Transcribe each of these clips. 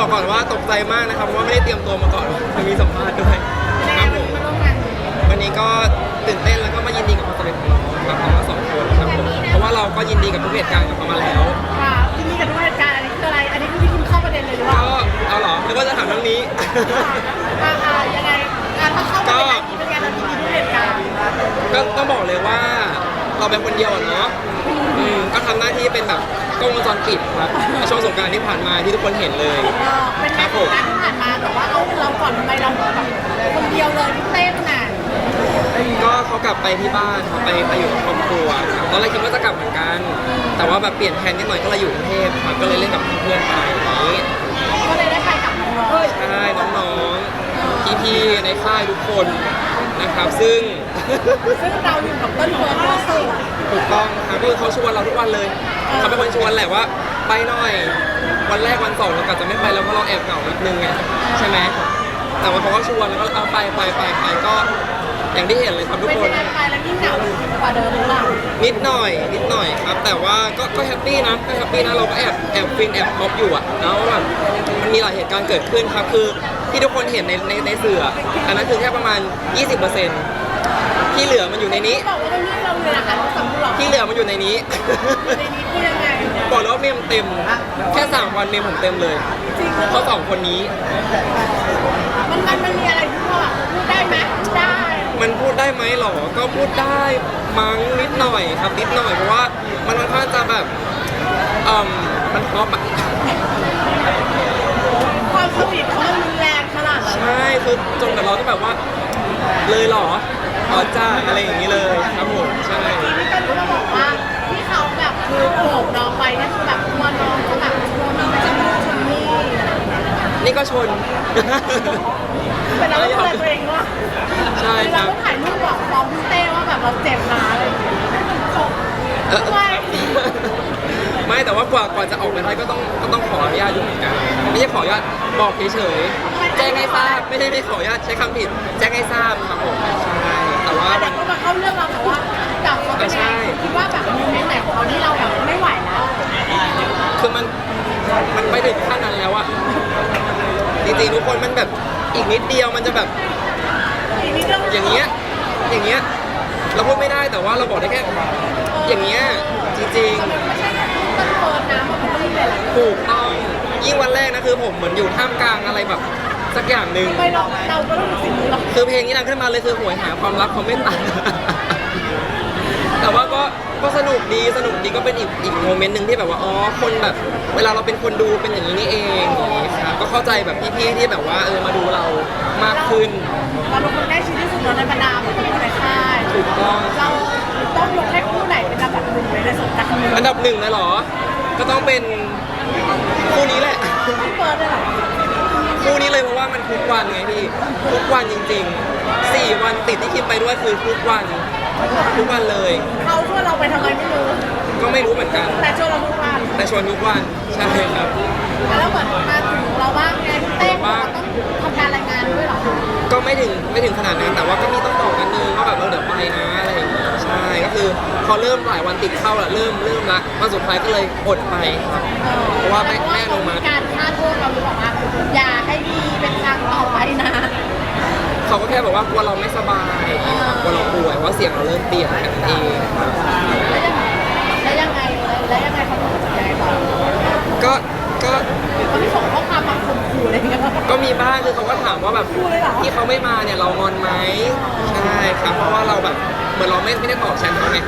บอกก่อนว่าตกใจมากนะครับเพราะว่าไม่ได้เตรียมตัวมาก่อนจะมีสัมภาษณ์ด้วยแม่ครับวัผนมนี้มาร่วมงานวันนี้ก็ตื่นเต้นแล้วก็มายินดีกับความสำเร็จของน้องครับทั้งสองคนครับผมเพราะว่าเราก็ยินดีกับทุกเหตุการณ์กับเขามาแล้วค่ะที่นี่กันด้วยเหตุการณ์อันนี้คืออะไร อันนี้คือที่คุณเข้าประเด็นเลยหรือเปล่าก็เอาเหรอหรือว่าจะถามเรื่องนี้อ่าอ่ายังไงอ่าถ้าเข้าประเด็นอันนี้เป็นไงเราที่มีด้วยเหตุการณ์ก็ต้องบอกเลยว่าเราเป็นคนเดียวอะเนาะอืมก็ทำหน้าที่เป็นแบบ กล้องวงจรปิดครับในช่วงสงกรารที่ผ่านมาที่ทุกคนเห็นเลย เออเป็นงานของการที่ผ่านมาแต่ว่าเอาเราก่อนทำไมเราแบบคนเดียวเลยที่เต้นน่ะก็เขากลับไปที่บ้านครับไปไปอยู่กับครอบครัวครับตอนแรกคิดว่าจะกลับเหมือนกัน แต่ว่าแบบเปลี่ยนแผนนิดหน่อยก็เลยอยู่กรุงเทพครับก็เลยเล่นกับเพื่อนๆไปอย่างนี้ก็เลยได้ไปกับน้องๆใช่น้องๆพี่ๆในค่ายทุกคน นะครับ ซึ่งซึ่งเราอยู่กับต้นเฟิร์นโรสถูกต้องครับคือเขาชวนเราทุกวันเลยเขาเป็นคนชวนแหละว่า ไปหน่อย วันแรกวันสองเรากะจะไม่ไปแล้วเพราะเราแอบเหงานิดนึงไงใช่ไหมแต่ว่าเขาก็ชวนแล้วก็เอาไปไปไปไปก็ อย่างที่เห็นเลยครับทุกเป็นคน ยังไงไปแล้วยิ่งเหงากว่าเดิมหรือเปล่านิดหน่อย นิดหน่อยครับ แต่ว่าก็ก็แฮปปี้นะก็แฮปปี้นะเราก็แอบแอบฟินแอบท็อปอยู่อะนะว่าแบบมันมีหลายเหตุการณ์เกิดขึ้นครับ คือที่ทุกคนเห็นในในในสื่ออะอันนั้นคือแค่ประมาณ 20%ที่เหลือมันอยู่ในนี้ บอกว่ามันนี่เราเลยนะคะสำรวจที่เหลือมันอยู่ในนี้ ในนี้คือยังไงบอกเลยว่าเมมเต็ม แค่สามวันเมมผมเต็มเลยจริงเขาสองคนนี้ มันมันมันมีอะไรที่พ่อพูดได้ไหมได้ มันพูดได้ไหมหรอ ก็พูดได้มั้งนิดหน่อยครับนิดหน่อยเพราะว่ามันค่อนข้างจะแบบเอ่มมันฮอปอะความสวีทเขามันรุนแรงขนาดนั้นใช่คือจนกับเราก็แบบว่า เลยเหรออ๋อจ้าอะไรอย่างนี้เลยครับผมใช่ ทีนี้ก็รู้มาบอกว่าที่เขาแบบคือโผล่น้องไปเนี่ยคือแบบกลัวน้องจะแบบกลัวน้องจะนู่นจะนี่ นี่ก็ชนเป็นเราก็ดูแลตัวเองว่าใช่คเรารับ ก็ถ่ายรูปบอกฟ้องพี่เต้ว่าแบบเราเจ็บนะอะไรอย่างเงี้ยเออทำไมไม่แต่ว่ากว่ากว่าจะออกไปได้ก็ต้องก็ต้องขออนุญาตอยู่เหมือนกันไม่ใช่ขออนุญาตบอกเฉยๆแจ้งให้ทราบไม่ได้ไม่ขออนุญาตใช้คำผิด แจ้งให้ทราบครับผมใช่แต่ว่าแต่ก็มาเข้าเรื่องเราแต่ว่าจับเขาเป็นยังไงคิดว่าแบบโมเมนต์ไหนของเขาที่เราแบบไม่ไหวแล้ว คือมันมันไปถึงขั้นนั้นแล้วอะจริงๆทุกคนมันแบบ อีกนิดเดียวมันจะแบบอีกนิดเรื่องอย่างเงี้ย อย่างเงี้ย เราพูดไม่ได้แต่ว่าเราบอกได้แค่ อย่างเงี้ย จริงไม่ใช่ต้นเฟิร์นนะมันต้องมีหลายๆถูกต้อง ยิ่งวันแรกนะคือผมเหมือนอยู่ท่ามกลางอะไรแบบ สักอย่างหนึ่งๆไม่เราเราก็ต้องมีสิ่งนี้หรอกคือเพลงนี้ดังขึ้นมาเลยคือหวยหาความรักความเมตตาแต่ว่าก็ ก็สนุกดีสนุกดีก็เป็นอีกอีกโมเมนต์หนึ่งที่แบบว่าอ๋อคนแบบ เวลาเราเป็นคนดูเป็นอย่างนี้นี่เองอย่างนี้ครับก็เข้าใจแบบพี่ๆที่แบบว่าเออมาดูเรามากขึ้นเราเป็นคนใกล้ชิดที่สุดในบรรดาคนที่อยู่ในค่ายถูกต้องเราต้องยกให้คู่ไหนเป็นอันดับหนึ่งเลยในสงกรารนี้อันดับหนึ่งเลยเหรอ ก็ต้องเป็นคู่นี้แหละ พี่เฟิร์นเลยเหรอคู่นี้เลยเพราะว่ามันทุกวันไงพี่ทุกวันจริงๆสี่วันติดที่คิดไปด้วยคือทุกวัน ทุกวันเลย เขาชวนเราไปทำไมไม่รู้ ก็ไม่รู้เหมือนกัน แต่ชวนเราทุกวันแต่ชวนทุกวันใช่ครับ แล้วเหมือนมาถึงเราบ้างไงพี่เต้บอกว่าต้องทำการรายงานด้วยเหรอก็ไม่ถึงไม่ถึงขนาดนั้นแต่ว่าก็มีต้องบอกกันนึงว่าแบบเออเดี๋ยวไปนะอะไรอย่างเงี้ยใช่ก็คือพอเริ่มหลายวันติดเข้าละเริ่มเริ่มละวันสุดท้ายก็เลยอดไปครับ เพราะว่าแม่แม่ลงมา การฆ่า ว่ากลัวเราไม่สบายกลัวเราป่วยว่าเสียงเราเริ่มเปลี่ยนแค่นั้นเองครับแล้วยังไงแล้วยังไงเขาถึงจะยังไงต่อก็ก็เขาไม่ส่งข้อความมาข่มขู่อะไรอย่างเงี้ยก็มีบ้างคือเขาก็ถามว่าแบบพูดเลยเหรอที่เขาไม่มาเนี่ยเรางอนไหมใช่ครับเพราะว่าเราแบบเหมือนเราไม่ไม่ได้ตอบแชทเขาไง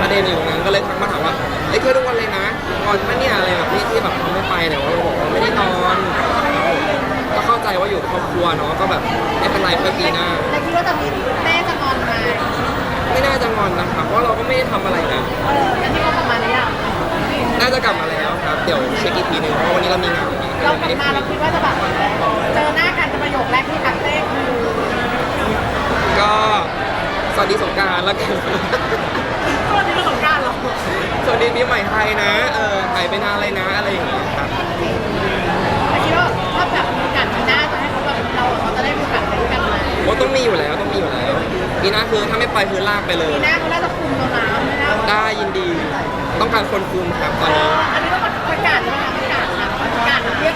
ประเด็นอยู่ตรงนั้นก็เลยทักมาถามว่าเอ้ยเธอทุกวันเลยนะงอนปะเนี่ยอะไรแบบนี้ที่แบบเขาไม่ไปแต่ว่าเราบอกว่าไม่ได้นอนก็เข้าใจว่าอยู่กับครอบครัวเนาะก็แบบไม่เป็นไรเพื่อปีหน้า เพราะวันนี้เรามีงานไงเราก็กเลยลัไม่บได้มาคุเรายคิดว่าจะแบบเจอหน้ากันจะประโยคแรกที่ทักเต้คือก็สวัสดีสงกรารแล้วกันตอนนี้ประสบการณ์เหรอสวัสดีปีใหม่ไทยนะ เออหายไปนานเลยนะอะไรอย่างเงี้ยครับแล้วคิดว่าถ้าแบบมีโอกาสปีหน้าจะให้เขาแบบเราเขาจะได้มีโอกาสไปด้วยกันไหมว่าต้องมีอยู่แล้วต้องมีอยู่แล้วปีหน้าคือถ้าไม่ไปคือลากไปเลยปีหน้าเขาน่าจะคุมเรานะไม่น่าได้ยินดี ต้องการคนคุมครับตอนนี้ อัน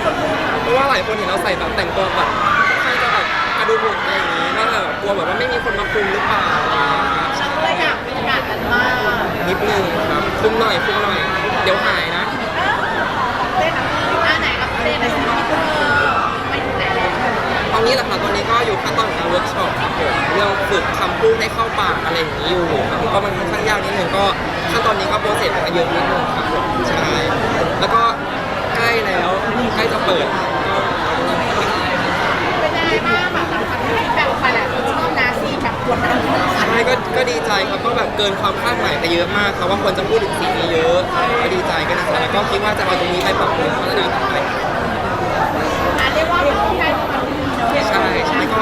เรียกคนคุมราะว่าหลายคนเห็นเราใส่แบบแต่งตัวแบบใค่อนข้างจะแบบกระดูกหุ่นอะไรอย่างนี้ก็แบบกลัวแบบว่าไม่มีคนมาคุมหรือเปล่าอะไรอย่างเงี้ยครับฉันก็เลยอยากบรรยากาศนั้นมากนิดนึงครับคุมหน่อยคุมหน่อย เดี๋ยวหายนะเต้นอะอ่าไหนกับเต้นในสิ่งที่เธอไปถึงไหนแล้วตอนนี้แหละค่ะตอนนี้ก็อยู่ขั้นตอนของการเวิร์กช็อปครับผมเรื่องฝึกคำพูดให้เข้าปากอะไรอย่างนี้อยู่ครับก็มันค่อนข้างยากนิดนึงก็ขั้นตอนนี้ก็โปรเซสมันเยอะนิดนึงครับผมใช่แล้วก็ใกล้แล้ว เปิดก็เป็นยังไงบ้างแบบหลังจากที่แบบไปแหละคนชอบนาซีแบบกดดันขนาดใช่ก็ก็ดีใจครับก็แบบเกินความคาดหมายไปเยอะมากครับว่าคนจะพูดถึงสิ่งนี้เยอะก็ดีใจก็นะครับแล้วก็คิดว่าจะเอาตรงนี้ไปปรับปรุงพัฒนาต่อไปอะเรียกว่าเป็นที่ใกล้ตัวเราใช่ใช่ก็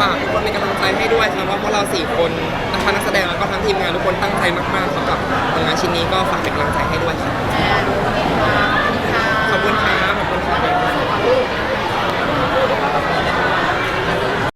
ฝากทุกคนเป็นกำลังใจให้ด้วยครับว่าพวกเราสี่คนทั้งนักแสดงแล้วก็ทั้งทีมงานทุกคนตั้งใจมากๆครับกับผลงานชิ้นนี้ก็ฝากเป็นกำลังใจให้ด้วยครับอ่า